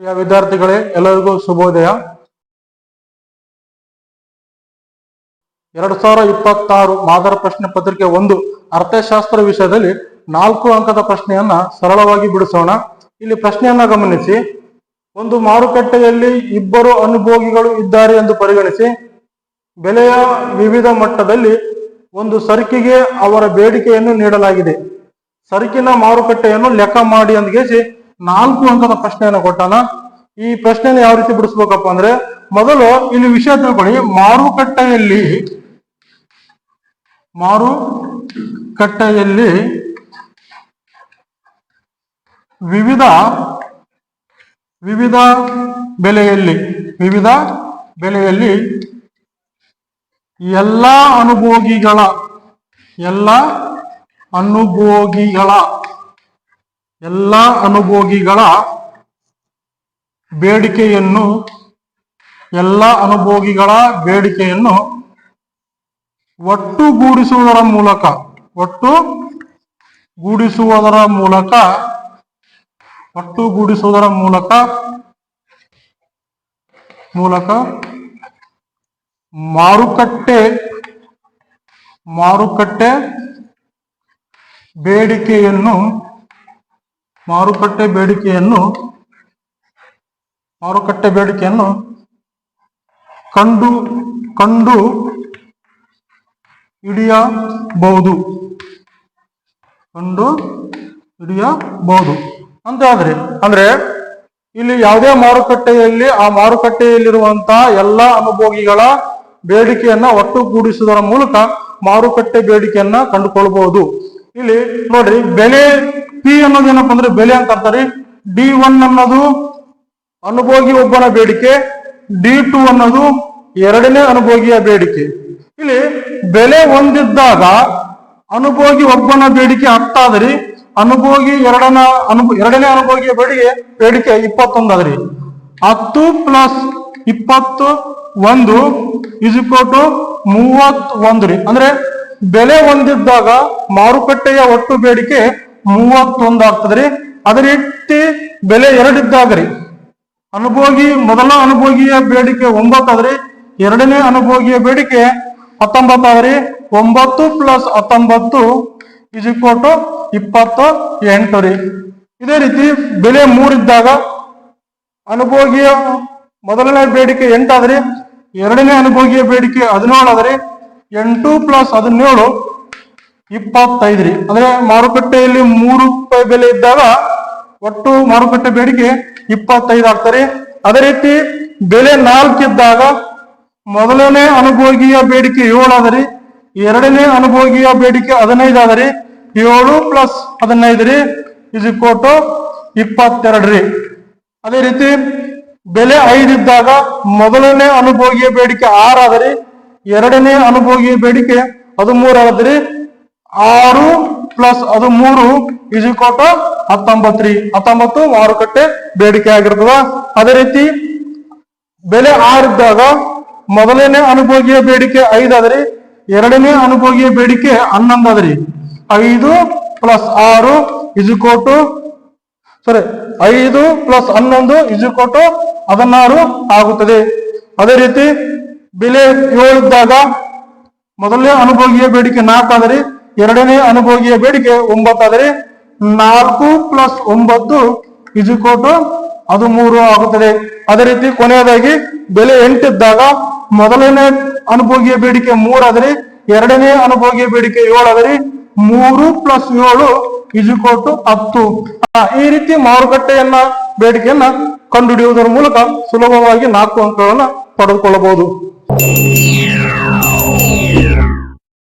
ಪ್ರಿಯ ವಿದ್ಯಾರ್ಥಿಗಳೇ, ಎಲ್ಲರಿಗೂ ಶುಭೋದಯ. ಎರಡು ಸಾವಿರ ಇಪ್ಪತ್ತಾರು ಮಾದರ ಪ್ರಶ್ನೆ ಪತ್ರಿಕೆ ಒಂದು, ಅರ್ಥಶಾಸ್ತ್ರ ವಿಷಯದಲ್ಲಿ ನಾಲ್ಕು ಅಂಕದ ಪ್ರಶ್ನೆಯನ್ನ ಸರಳವಾಗಿ ಬಿಡಿಸೋಣ. ಇಲ್ಲಿ ಪ್ರಶ್ನೆಯನ್ನ ಗಮನಿಸಿ. ಒಂದು ಮಾರುಕಟ್ಟೆಯಲ್ಲಿ ಇಬ್ಬರು ಅನುಭೋಗಿಗಳು ಇದ್ದಾರೆ ಎಂದು ಪರಿಗಣಿಸಿ. ಬೆಲೆಯ ವಿವಿಧ ಮಟ್ಟದಲ್ಲಿ ಒಂದು ಸರಕಿಗೆ ಅವರ ಬೇಡಿಕೆಯನ್ನು ನೀಡಲಾಗಿದೆ. ಸರಕಿನ ಮಾರುಕಟ್ಟೆಯನ್ನು ಲೆಕ್ಕ ಮಾಡಿ ಅಂದ್ಗೇಸಿ ನಾಲ್ಕು ಅಂಕದ ಪ್ರಶ್ನೆಯನ್ನು ಕೊಟ್ಟಾನ. ಈ ಪ್ರಶ್ನೆನ ಯಾವ ರೀತಿ ಬಿಡಿಸ್ಬೇಕಪ್ಪ ಅಂದ್ರೆ, ಮೊದಲು ಇಲ್ಲಿ ವಿಷಯ ತಿಳ್ಕೊಳ್ಳಿ. ಮಾರುಕಟ್ಟೆಯಲ್ಲಿ ಮಾರುಕಟ್ಟೆಯಲ್ಲಿ ವಿವಿಧ ವಿವಿಧ ಬೆಲೆಯಲ್ಲಿ ವಿವಿಧ ಬೆಲೆಯಲ್ಲಿ ಎಲ್ಲ ಅನುಭೋಗಿಗಳ ಎಲ್ಲ ಅನುಭೋಗಿಗಳ ಎಲ್ಲ ಅನುಭೋಗಿಗಳ ಬೇಡಿಕೆಯನ್ನು, ಎಲ್ಲ ಅನುಭೋಗಿಗಳ ಬೇಡಿಕೆಯನ್ನು ಒಟ್ಟುಗೂಡಿಸುವುದರ ಮೂಲಕ ಒಟ್ಟು ಗೂಡಿಸುವುದರ ಮೂಲಕ, ಒಟ್ಟುಗೂಡಿಸುವುದರ ಮೂಲಕ ಮೂಲಕ ಮಾರುಕಟ್ಟೆ ಮಾರುಕಟ್ಟೆ ಬೇಡಿಕೆಯನ್ನು ಮಾರುಕಟ್ಟೆ ಬೇಡಿಕೆಯನ್ನು ಮಾರುಕಟ್ಟೆ ಬೇಡಿಕೆಯನ್ನು ಕಂಡು ಕಂಡು ಹಿಡಿಯಬಹುದು. ಕಂಡು ಹಿಡಿಯಬಹುದು. ಅಂತ ಹೇಳಿದ್ರಿ ಅಂದ್ರೆ ಇಲ್ಲಿ ಯಾವುದೇ ಮಾರುಕಟ್ಟೆಯಲ್ಲಿ, ಆ ಮಾರುಕಟ್ಟೆಯಲ್ಲಿರುವಂತಹ ಎಲ್ಲ ಅನುಭೋಗಿಗಳ ಬೇಡಿಕೆಯನ್ನ ಒಟ್ಟುಗೂಡಿಸುವುದರ ಮೂಲಕ ಮಾರುಕಟ್ಟೆ ಬೇಡಿಕೆಯನ್ನ ಕಂಡುಕೊಳ್ಬಹುದು. ಇಲ್ಲಿ ನೋಡ್ರಿ ಬೆಲೆ ಪಿ ಅನ್ನೋದು ಏನಪ್ಪ ಅಂದ್ರೆ ಬೆಲೆ ಅಂತ ಅಂತಾರೆ ಡಿ ಒನ್ ಅನ್ನೋದು ಅನುಭೋಗಿ ಒಬ್ಬನ ಬೇಡಿಕೆ ಡಿ ಟು ಅನ್ನೋದು ಎರಡನೇ ಅನುಭೋಗಿಯ ಬೇಡಿಕೆ. ಇಲ್ಲಿ ಬೆಲೆ ಹೊಂದಿದ್ದಾಗ ಅನುಭೋಗಿ ಒಬ್ಬನ ಬೇಡಿಕೆ ಹತ್ತಾದ್ರಿ ಅನುಭೋಗಿ ಎರಡನ ಅನು ಎರಡನೇ ಅನುಭೋಗಿಯ ಬೇಡಿಕೆ ಬೇಡಿಕೆ ಇಪ್ಪತ್ತೊಂದಾದ್ರಿ ಹತ್ತು ಪ್ಲಸ್ ಇಪ್ಪತ್ತು, ಒಂದು ಇಜುಕೋಟು ಮೂವತ್ ಒಂದು ರೀ. ಅಂದ್ರೆ ಬೆಲೆ ಹೊಂದಿದ್ದಾಗ ಮಾರುಕಟ್ಟೆಯ ಒಟ್ಟು ಬೇಡಿಕೆ ಮೂವತ್ತೊಂದು ಆಗ್ತದ್ರಿ. ಅದೇ ರೀತಿ ಬೆಲೆ ಎರಡಿದ್ದಾಗ್ರಿ. ಅನುಭೋಗಿ, ಮೊದಲ ಅನುಭೋಗಿಯ ಬೇಡಿಕೆ ಒಂಬತ್ತಾದ್ರಿ ಎರಡನೇ ಅನುಭೋಗಿಯ ಬೇಡಿಕೆ ಹತ್ತೊಂಬತ್ತಾದ್ರಿ ಒಂಬತ್ತು ಪ್ಲಸ್ ಹತ್ತೊಂಬತ್ತು ಇಜಿಕೋಟು ಇಪ್ಪತ್ತು ಎಂಟು ರೀ. ಇದೇ ರೀತಿ ಬೆಲೆ ಮೂರಿದ್ದಾಗ ಅನುಭೋಗಿಯ ಮೊದಲನೇ ಬೇಡಿಕೆ ಎಂಟಾದ್ರಿ ಎರಡನೇ ಅನುಭೋಗಿಯ ಬೇಡಿಕೆ ಹದಿನೇಳು ಆದ್ರಿ. ಎಂಟು ಪ್ಲಸ್ ಹದಿನೇಳು ಇಪ್ಪತ್ತೈದು ರೀ ಅಂದ್ರೆ ಮಾರುಕಟ್ಟೆಯಲ್ಲಿ ಮೂರು ರೂಪಾಯಿ ಬೆಲೆ ಇದ್ದಾಗ ಒಟ್ಟು ಮಾರುಕಟ್ಟೆ ಬೇಡಿಕೆ ಇಪ್ಪತ್ತೈದು ಆಗ್ತಾರೆ ಅದೇ ರೀತಿ ಬೆಲೆ ನಾಲ್ಕಿದ್ದಾಗ ಮೊದಲನೇ ಅನುಭೋಗಿಯ ಬೇಡಿಕೆ ಏಳು ಆದರಿ, ಎರಡನೇ ಅನುಭೋಗಿಯ ಬೇಡಿಕೆ ಹದಿನೈದು ಆದರಿ, ಏಳು ಪ್ಲಸ್ ಹದಿನೈದು ರೀ ಇದು ಕೋಟು ಇಪ್ಪತ್ತೆರಡು ರೀ ಅದೇ ರೀತಿ ಬೆಲೆ ಐದಿದ್ದಾಗ ಮೊದಲನೇ ಅನುಭೋಗಿಯ ಬೇಡಿಕೆ ಆರು ಆದರಿ ಎರಡನೇ ಅನುಭೋಗಿ ಬೇಡಿಕೆ ಅದು ಆದ್ರಿ ಆರು ಪ್ಲಸ್ ಅದು ಮೂರು ಇಜುಕೋಟ ಹತ್ತೊಂಬತ್ತು ಹತ್ತೊಂಬತ್ತು ಮಾರುಕಟ್ಟೆ ಬೇಡಿಕೆ ಆಗಿರ್ತದ. ಅದೇ ರೀತಿ ಬೆಲೆ ಆರಿದ್ದಾಗ ಮೊದಲನೇ ಅನುಭೋಗಿಯ ಬೇಡಿಕೆ ಐದಾದ್ರಿ ಎರಡನೇ ಅನುಭೋಗಿಯ ಬೇಡಿಕೆ ಹನ್ನೊಂದು ಅದ್ರಿ ಐದು ಪ್ಲಸ್ ಆರು ಇಜುಕೋಟು ಸರಿ ಐದು ಪ್ಲಸ್ ಹನ್ನೊಂದು ಇಜುಕೋಟು ಹದಿನಾರು ಆಗುತ್ತದೆ. ಅದೇ ರೀತಿ ಬೆಲೆ ಏಳಿದ್ದಾಗ ಮೊದಲನೇ ಅನುಭೋಗಿಯ ಬೇಡಿಕೆ ನಾಲ್ಕಾದರೆ, ಎರಡನೇ ಅನುಭೋಗಿಯ ಬೇಡಿಕೆ ಒಂಬತ್ತಾದರೆ, ನಾಲ್ಕು ಪ್ಲಸ್ ಒಂಬತ್ತು ಇಜುಕೋಟು ಅದು ಮೂರು ಆಗುತ್ತದೆ. ಅದೇ ರೀತಿ ಕೊನೆಯದಾಗಿ ಬೆಲೆ ಎಂಟಿದ್ದಾಗ ಮೊದಲನೇ ಅನುಭೋಗಿಯ ಬೇಡಿಕೆ ಮೂರಾದರೆ, ಎರಡನೇ ಅನುಭೋಗಿಯ ಬೇಡಿಕೆ ಏಳಾದರೆ ಮೂರು ಪ್ಲಸ್ ಏಳು ಇಜುಕೋಟು ಹತ್ತು. ಈ ರೀತಿ ಮಾರುಕಟ್ಟೆಯನ್ನ, ಬೇಡಿಕೆಯನ್ನ ಕಂಡುಹಿಡಿಯುವುದರ ಮೂಲಕ ಸುಲಭವಾಗಿ ನಾಲ್ಕು ಅಂಕಗಳನ್ನ ಪಡೆದುಕೊಳ್ಳಬಹುದು. Yeah.